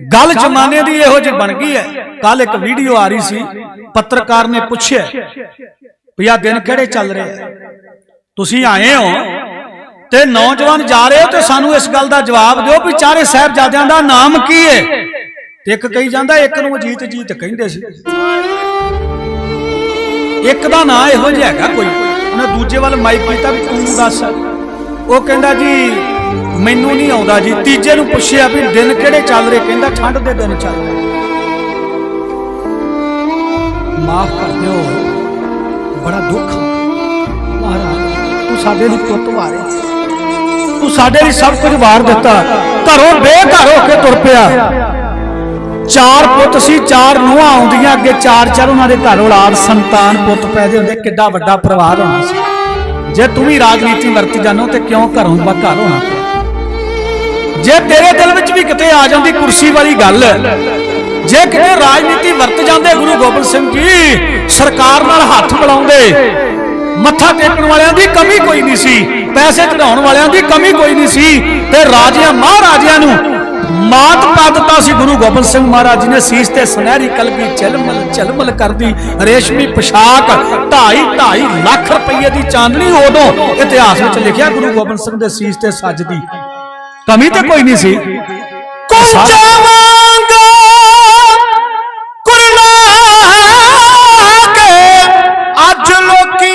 ਗੱਲ ਜ਼ਮਾਨੇ ਦੀ ਇਹੋ ਜਿਹੀ ਬਣ ਗਈ ਹੈ। ਕੱਲ ਇੱਕ ਵੀਡੀਓ ਆ ਰਹੀ ਸੀ, ਪੱਤਰਕਾਰ ਨੇ ਪੁੱਛਿਆ ਵੀ ਆ ਦਿਨ ਕਿਹੜੇ ਚੱਲ ਰਹੇ ਤੁਸੀਂ ਆਏ ਹੋ ਤੇ ਨੌਜਵਾਨ ਜਾ ਰਹੇ ਹੋ ਤੇ ਸਾਨੂੰ ਇਸ ਗੱਲ ਦਾ ਜਵਾਬ ਦਿਓ ਵੀ ਚਾਰੇ ਸਾਹਿਬਜ਼ਾਦਿਆਂ ਦਾ ਨਾਮ ਕੀ ਹੈ? ਤੇ ਇੱਕ ਕਹੀ ਜਾਂਦਾ, ਇੱਕ ਨੂੰ ਅਜੀਤ ਜੀਤ ਕਹਿੰਦੇ ਸੀ। ਇੱਕ ਦਾ ਨਾਂ ਇਹੋ ਜਿਹਾ ਹੈਗਾ ਕੋਈ, ਉਹਨੇ ਦੂਜੇ ਵੱਲ ਮਾਈਕ ਕੀਤਾ ਵੀ ਤੂੰ ਦੱਸ। ਉਹ ਕਹਿੰਦਾ ਜੀ ਮੈਨੂੰ ਨਹੀਂ ਆਉਂਦਾ ਜੀ। ਤੀਜੇ ਨੂੰ ਪੁੱਛਿਆ ਵੀ ਦਿਨ ਕਿਹੜੇ ਚੱਲ ਰਹੇ? ਕਹਿੰਦਾ ਠੰਡ ਦੇ ਦਿਨ ਚੱਲ ਰਹੇ। ਮਾਫ ਕਰ ਦਿਓ। ਬੜਾ ਦੁੱਖ। ਮਹਾਰਾਜ, ਤੂੰ ਸਾਡੇ ਲਈ ਪੁੱਤ ਵਾਰੇ ਤੂੰ ਸਾਡੇ ਲਈ ਸਭ ਕੁਝ ਵਾਰ ਦਿੱਤਾ। ਘਰੋਂ ਬੇਘਰ ਹੋ ਕੇ ਤੁਰ ਪਿਆ। ਚਾਰ ਪੁੱਤ ਸੀ, ਚਾਰ ਨੂੰਹਾਂ ਆਉਂਦੀਆਂ ਅੱਗੇ, ਚਾਰ ਚਾਰ ਉਹਨਾਂ ਦੇ ਘਰ ਔਲਾਦ, ਸੰਤਾਨ ਪੁੱਤ ਪੈਦੇ ਹੁੰਦੇ। ਕਿੱਡਾ ਵੱਡਾ ਪਰਿਵਾਰ ਹੋਣਾ ਸੀ। ਜੇ ਤੂੰ ਵੀ ਰਾਜਨੀਤੀ ਵਰਤੀ ਜਾਨੋ ਤੇ ਕਿਉਂ ਘਰੋਂ ਬਾ ਹੋਣਾ? ਜੇ ਤੇਰੇ ਦਿਲ ਵਿੱਚ ਵੀ ਕਿਤੇ ਆ ਜਾਂਦੀ ਕੁਰਸੀ ਵਾਲੀ ਗੱਲ, ਜੇ ਕਿਤੇ ਰਾਜਨੀਤੀ ਵਰਤ ਜਾਂਦੇ ਗੁਰੂ ਗੋਬਿੰਦ ਸਿੰਘ ਜੀ, ਸਰਕਾਰ ਨਾਲ ਹੱਥ ਮਿਲਾਉਂਦੇ, ਮੱਥਾ ਟੇਕਣ ਵਾਲਿਆਂ ਦੀ ਕਮੀ ਕੋਈ ਨਹੀਂ ਸੀ, ਪੈਸੇ ਚੜਾਉਣ ਵਾਲਿਆਂ ਦੀ ਕਮੀ ਕੋਈ ਨਹੀਂ ਸੀ, ਤੇ ਰਾਜਿਆਂ, ਮਹਾਰਾਜਿਆਂ ਨੂੰ ਮਾਤ ਪਾ ਦਿੱਤਾ ਸੀ ਗੁਰੂ ਗੋਬਿੰਦ ਸਿੰਘ ਮਹਾਰਾਜ ਜੀ ਨੇ, ਸੀਸ ਤੇ ਸੁਨਹਿਰੀ ਕਲਗੀ ਝਲਮਲ ਝਲਮਲ ਕਰਦੀ ਰੇਸ਼ਮੀ ਪੋਸ਼ਾਕ 2.5 2.5 ਲੱਖ ਰੁਪਏ ਦੀ ਚਾਂਦਨੀ ਉਦੋਂ ਇਤਿਹਾਸ ਵਿੱਚ ਲਿਖਿਆ ਗੁਰੂ ਗੋਬਿੰਦ ਸਿੰਘ ਦੇ ਸੀਸ ਤੇ ਸੱਜਦੀ ਕਮੀ ਤੇ ਕੋਈ ਨਹੀਂ ਸੀ ਕੁੰਚਾ ਵਾਂਗ ਕੁਰਲਾ ਕੇ ਅੱਜ ਲੋਕੀ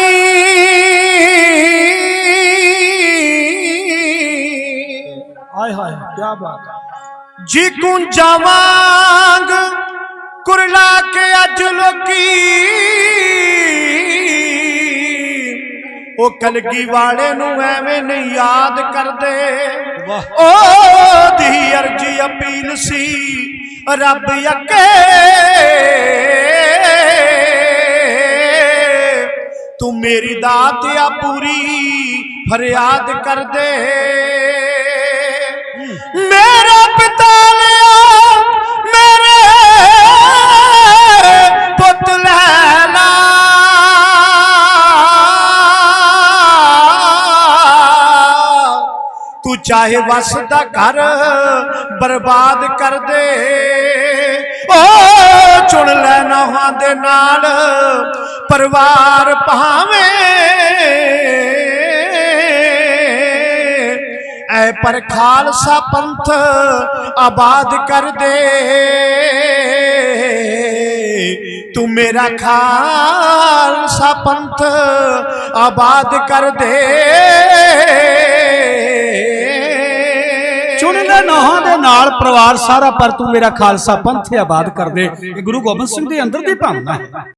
ਹਾਏ ਹਾਏ ਕੀ ਬਾਤ ਹੈ ਜੀ ਕੁੰਚਾ ਵਾਂਗ ਕੁਰਲਾ ਕੇ ਅੱਜ ਲੋਕੀ ਉਹ ਕਲਗੀ ਵਾਲੇ ਨੂੰ ਐਵੇਂ ਨਹੀਂ ਯਾਦ ਕਰਦੇ। ਉਹ ਦੀ ਅਰਜੀ ਅਪੀਲ ਸੀ ਰੱਬ ਅੱਗੇ ਤੂੰ ਮੇਰੀ ਦਾਤ ਆ ਪੂਰੀ ਫਰਿਆਦ ਕਰ ਦੇ ਤੂੰ ਚਾਹੇ ਵਸ ਦਾ ਘਰ ਬਰਬਾਦ ਕਰ ਦੇ। ਓ, ਚੁਣ ਲੈ ਨਹਾਂ ਦੇ ਨਾਲ ਪਰਿਵਾਰ ਭਾਵੇਂ। ਐ ਪਰ ਖਾਲਸਾ ਪੰਥ ਆਬਾਦ ਕਰ ਦੇ। ਤੂੰ ਮੇਰਾ ਖਾਲਸਾ ਪੰਥ ਆਬਾਦ ਕਰ ਦੇ। ਚੁਣ ਲੈ ਦੇ ਨਾਲ ਪਰਿਵਾਰ ਸਾਰਾ ਪਰ ਤੂੰ ਮੇਰਾ ਖਾਲਸਾ ਪੰਥ ਆਬਾਦ ਕਰ ਦੇ। ਇਹ ਗੁਰੂ ਗੋਬਿੰਦ ਸਿੰਘ ਦੇ ਅੰਦਰ ਦੀ ਭਾਵਨਾ ਹੈ।